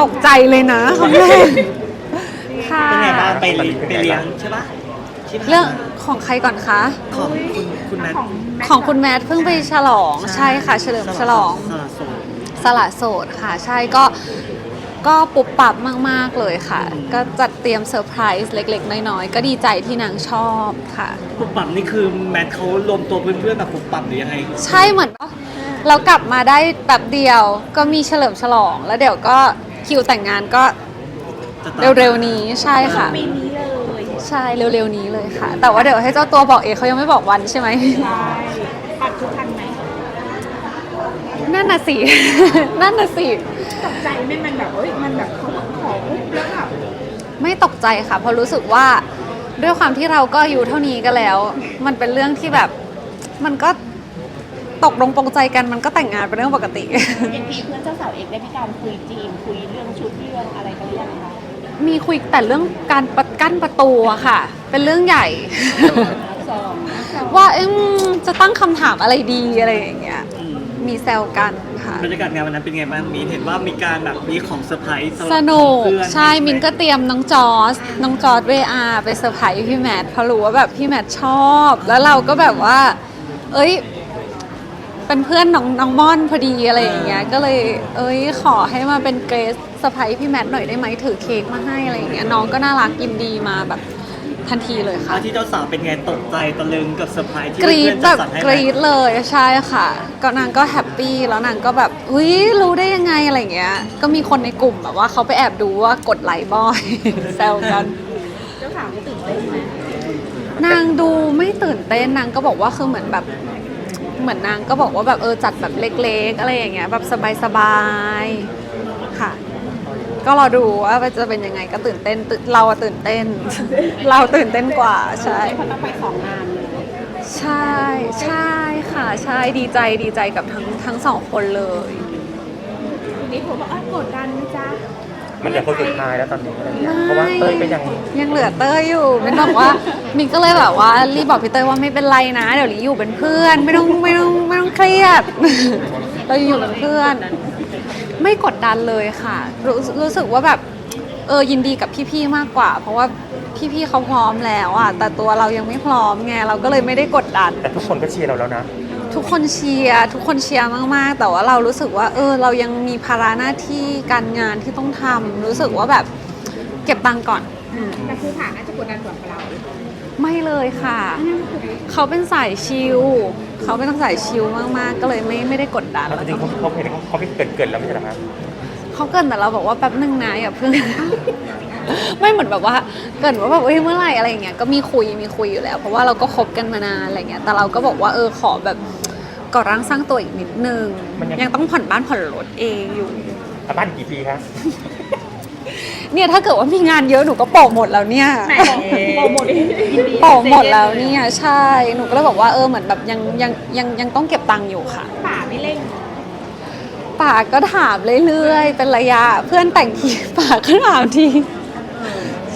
ตกใจเลยนะครั้งแรกค่ะเป็นไงบ้างไปเลี้ยงไปเลี้ยงใช่ปะที่ผ่านมาเรื่องของใครก่อนคะ ของคุณคุณแมทของคุณแมทเพิ่งไปฉลองใช่ค่ะ เฉลิมฉลอง สละโสดสละโสดค่ะ ใช่ก็ก็ปุบปับมาก ๆ เลยค่ะ ก็จัดเตรียมเซอร์ไพรส์เล็ก ๆ น้อยๆ ก็ดีใจที่นางชอบค่ะ ปุบปับนี่คือแมทเขารวมตัวเพื่อนๆแบบปุบปับหรือยังไง ใช่เหมือนว่า เรากลับมาได้แบบเดียวก็มีเฉลิมฉลอง แล้วเดี๋ยวก็คิวแต่งงานก็จะตามเร็วๆนี้ใช่ค่ะ ปีนี้เลยใช่เร็วๆนี้เลยค่ะ แต่ว่าเดี๋ยวให้เจ้าตัวบอกเองเขายังไม่บอกวันใช่ไหม ใช่ปัดทุกทันไหมนั่นน่ะสิ นั่นน่ะสิ ตกใจไหม่มันแบบเอ้ยมันแบบขอขอปุ๊บแล้วแบบไม่ตกใจค่ะ เพราะรู้สึกว่าด้วยความที่เราก็อายู่เท่านี้ก็แล้ว มันเป็นเรื่องที่แบบ มันก็ ตกลงปรงใจกันมันก็แต่งงานเป็นเรื่องปกติ เอ็นพีเพื่อนเจ้าสาวเอกได้มีการคุยจีนคุยเรื่องชุดเรื่องอะไรกันหรือยังคะมีคุยแต่เรื่องการประกั้นประตูอะค่ะ เป็นเรื่องใหญ่ สองสองว่าเอ็มจะตั้งคำถามอะไรดีอะไรอย่างเงี้ยอืมมีแซวกันค่ะ บรรยากาศงานวันนั้นเป็นไงบ้างมีเห็นว่ามีการแบบมีของเซอร์ไพรส์ำหรับสนุก เพื่อใช่ มินก็เตรียมน้องจอสน้องจอสเวอาไปเซอร์ไพรส์พี่แมทเพราะรู้ว่าแบบพี่แมทชอบ แล้วเราก็แบบว่า เอ้ย เป็นเพื่อนน้องน้องม่อนพอดีอะไรอย่างเงี้ยก็เลย เอ้ยขอให้มาเป็นเกรสเซอร์ไพรส์พี่แมทหน่อยได้ไหมถือเค้กมาให้อะไรอย่างเงี้ยน้องก็น่ารักยินดีมาแบบทันทีเลยค่ะแล้วที่เจ้าสาวเป็นไงตกใจตะลึงกับเซอร์ไพรส์ที่กรี๊ดเพื่อนๆแบจับดสรรให้กไหม รี๊ดเลยใช่ค่ะ ก็นางก็แฮปปี้แล้วนางก็แบบอุ้ยรู้ได้ยังไงอะไรอย่างเงี้ย ก็มีคนในกลุ่มแบบว่าเขาไปแอบดูว่ากดไลค์บ่อย แซวกัน เจ้าสาวนี่ตื่นเต้นไหมนางดูไม่ตื่นเต้นนางก็บอกว่าคือเหมือนแบบ เหมือนนางก็บอกว่าแบบเออจัดแบบเล็ก ๆ อะไรอย่างเงี้ยแบบสบายๆค่ะ ก็รอดูว่าจะเป็นยังไงก็ตื่นเต้นตื่นเราอะตื่นเต้น เราตื่นเต้นกว่าใช่เพราะต้องไปสองงานเลยใช่ใช่ค่ะใช่ดีใจดีใจกับทั้งทั้งสองคนเลย ทีนี้ผมบอกอะกดดันไหมจ๊ะ มันเหลือคนสุดท้ายแล้วตอนนี้อะไรเงี้ยเพราะว่าเต้ยก็ยังยังเหลือเต้ยอยู่มินบอกว่ามินก็เลยแบบว่ารีบบอกพี่เต้ยว่าไม่เป็นไรนะเดี๋ยวลีอยู่เป็นเพื่อน ไม่ต้องไม่ต้องไม่ต้องเครียด เราอยู่เป็นเพื่อน ไม่กดดันเลยค่ะ รู้รู้สึกว่าแบบเออยินดีกับพี่ๆมากกว่า เพราะว่าพี่ๆเขาพร้อมแล้วอะแต่ตัวเรายังไม่พร้อมไงเราก็เลยไม่ได้กดดัน แต่ทุกคนก็เชียร์เราแล้วนะ ทุกคนเชียร์ทุกคนเชียร์มาก ๆ แต่ว่าเรารู้สึกว่า เออ เรายังมีภาระหน้าที่การงานที่ต้องทำรู้สึกว่าแบบเก็บตังค์ก่อนอืมแต่คือผ่านน่าจะกดดันกว่าเราไม่เลยค่ะ เขาเป็นสายชิลเขาเป็นสายชิลมาก ๆ ก็เลยไม่ไม่ได้กดดันแล้วจริงๆเขาเขาเห็นเขาเขาเกิดเกิดแล้วไม่ใช่เหรอคะเขาเกรินแต่เราบอกว่าแป๊บนึงนะอย่าเพิ่ง ไม่เหมือนแบบว่าเกรินว่าแบบเอ้ยเมื่อไหร่อะไรอย่างเงี้ยก็มีคุยมีคุยอยู่แล้ว เพราะว่าเราก็คบกันมานานอะไรเงี้ยแต่เราก็บอกว่าเออขอแบบ ก่อร่างสร้างตัวอีกนิดนึงยังต้องผ่อนบ้านผ่อนรถเองอยู่อะบ้านอีกกี่ปีคะ เนี่ยถ้าเกิดว่ามีงานเยอะหนูก็โปะหมดแล้วเนี่ยแหมโปรโมทยินดีโปะหมดแล้วเนี่ยใช่หนูก็เลยบอกว่าเออเหมือนแบบยังยังยังยังต้องเก็บตังค์อยู่ค่ะ ป่าไม่เร่ง ป่าก็ถามเรื่อยๆ เป็นระยะเพื่อนแต่งทีป่าก็ถามที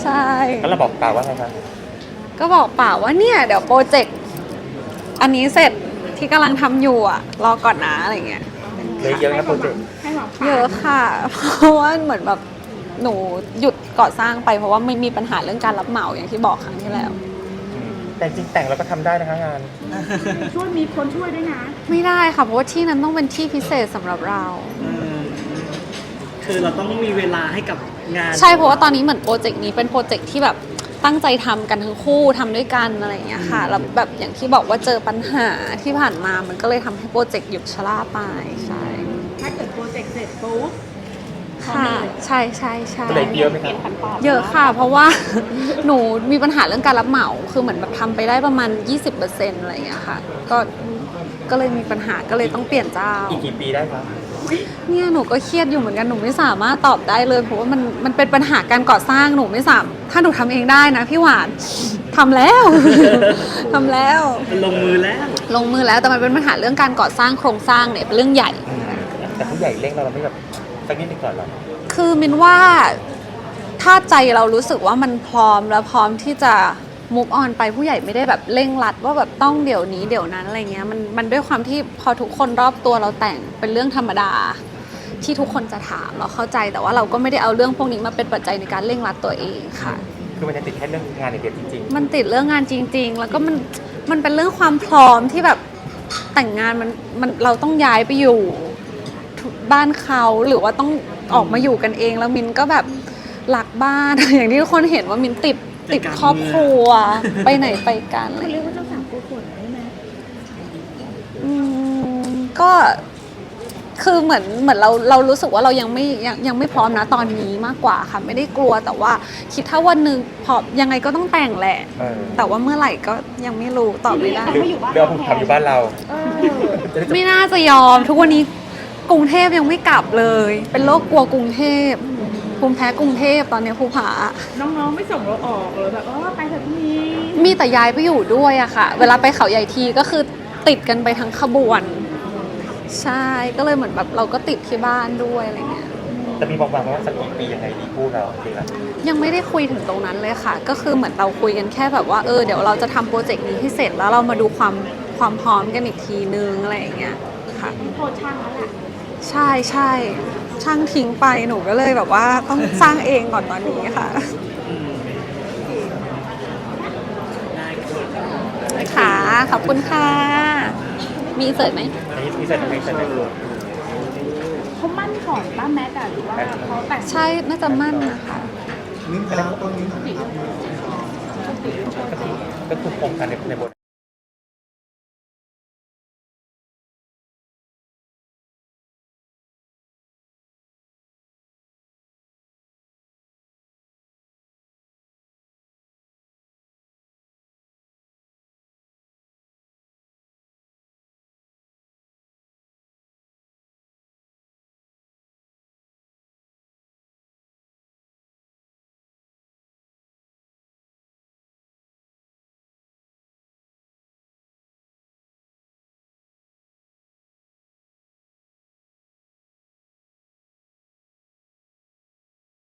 ใช่ แล้วเราบอกเปล่าว่าไงคะก็บอกป่าว่าเนี่ย เดี๋ยวโปรเจกต์อันนี้เสร็จ ที่กำลังทำอยู่อะ รอก่อนนะอะไรเงี้ยเลยเยอะนะโปรเจกต์ให้หวังป่าเยอะค่ะ เพราะว่าเหมือนแบบหนูหยุดก่อสร้างไปเพราะว่าไม่มีปัญหาเรื่องการรับเหมาอย่างที่บอกครั้งที่แล้วอืมแต่จริงๆแต่งเราก็ทำได้นะคะงาน ช่วยมีคนช่วยด้วยนะไม่ได้ค่ะเพราะว่าที่นั้นต้องเป็นที่พิเศษสำหรับเรา อืมคือเราต้องมีเวลาให้กับงานใช่เพราะว่าตอนนี้เหมือนโปรเจกต์นี้เป็นโปรเจกต์ที่แบบ ตั้งใจทำกันทั้งคู่ทำด้วยกันอะไรอย่างเงี้ยค่ะแล้วแบบอย่างที่บอกว่าเจอปัญหาที่ผ่านมามันก็เลยทำให้โปรเจกต์หยุดชะล่าไปใช่ถ้าเกิดโปรเจกต์เสร็จปุ๊บค่ะใช่ใช่ใช่ก็เลยเยอะไหมเปลี่ยนพันปอนด์เยอะค่ะ เพราะว่าหนูมีปัญหาเรื่องการรับเหมาคือเหมือนแบบทำไปได้ประมาณ 20%อะไรอย่างเงี้ยค่ะ ก็ก็เลยมีปัญหาก็เลยต้องเปลี่ยนเจ้า อีกกี่ปีได้คะ เนี่ยหนูก็เครียดอยู่เหมือนกันหนูไม่สามารถตอบได้เลยเพราะว่ามันมันเป็นปัญหาการก่อสร้างหนูไม่สามถ้าหนูทำเองได้นะพี่หวานทำแล้ว ทำแล้วลงมือแล้วลงมือแล้วแต่มันเป็นปัญหาเรื่องการก่อสร้างโครงสร้างเนี่ยเป็นเรื่องใหญ่อืมแต่ผู้ใหญ่เร่งเราเราไม่แบบสักนิดหนึงก่อนเหรอคือมินว่าถ้าใจเรารู้สึกว่ามันพร้อมแล้วพร้อมที่จะ มุกออนไปผู้ใหญ่ไม่ได้แบบเร่งรัดว่าแบบต้องเดี๋ยวนี้เดี๋ยวนั้นอะไรเงี้ยมันมันด้วยความที่พอทุกคนรอบตัวเราแต่งเป็นเรื่องธรรมดา ที่ทุกคนจะถามเราเข้าใจแต่ว่าเราก็ไม่ได้เอาเรื่องพวกนี้มาเป็นปัจจัยในการเร่งรัดตัวเองค่ะ คือมันจะติดแค่เรื่องงานในเดียวจริงมันติดเรื่องงานจริง ๆ แล้วก็มันมันเป็นเรื่องความพร้อมที่แบบแต่งงานมันมันเราต้องย้ายไปอยู่ทุบ้านเขาหรือว่าต้องออกมาอยู่กันเองแล้วมินก็แบบหลักบ้าน อย่างที่ทุกคนเห็นว่ามินติด ติดครอบครัว ไปไหนไปกันอะไรเขาเรียกว่าเจ้าสาวกู้ฝนใช่ไหมอืมก็คือเหมือนเหมือนเราเรารู้สึกว่าเรายังไม่ยังยังไม่พร้อมนะตอนนี้มากกว่าค่ะไม่ได้กลัวแต่ว่าคิดถ้าวันหนึ่งพอยังไงก็ต้องแต่งแหละๆเออแต่ว่าเมื่อไหร่ก็ยังไม่รู้ตอบไม่ได้ หรือเรื่องผมทำอยู่บ้านเราเออจะได้จบไม่น่าจะยอม ทุกวันนี้กรุงเทพยังไม่กลับเลย เป็นโรคกลัวกรุงเทพ ภูมิแพ้กรุงเทพตอนนี้ภูผา น้องๆไม่ส่งเราออกเลยแบบเออไปเถอะพี่มีแต่ย้ายไปอยู่ด้วยอะค่ะ เวลาไปเขาใหญ่ทีก็คือติดกันไปทั้งขบวน ใช่ ก็เลยเหมือนแบบเราก็ติดที่บ้านด้วยอะไรเงี้ย จะมีบอกวางไว้ว่าสักกี่ปียังไงดีคู่เราจริงๆแล้วยังไม่ได้คุยถึงตรงนั้นเลยค่ะ ก็คือเหมือนเราคุยกันแค่แบบว่า เออ เดี๋ยวเราจะทำโปรเจกต์นี้ให้เสร็จแล้วเรามาดูความความพร้อมกันอีกทีนึงอะไรอย่างเงี้ยค่ะ โทษช่างแล้วแหละ ใช่ใช่ช่างทิ้งไปหนูก็เลยแบบว่าต้องสร้างเองก่อนตอนนี้ค่ะได้ค่ะ ขอบคุณค่ะ มีเสิร์ตไหมอันนี้พี่เสร็จไหมเสร็จไหมเขามั่นก่อนป้าแม็กอะหรือว่าเขาแต่งใช่น่าจะมั่นนะคะก็คือโครงการในในบท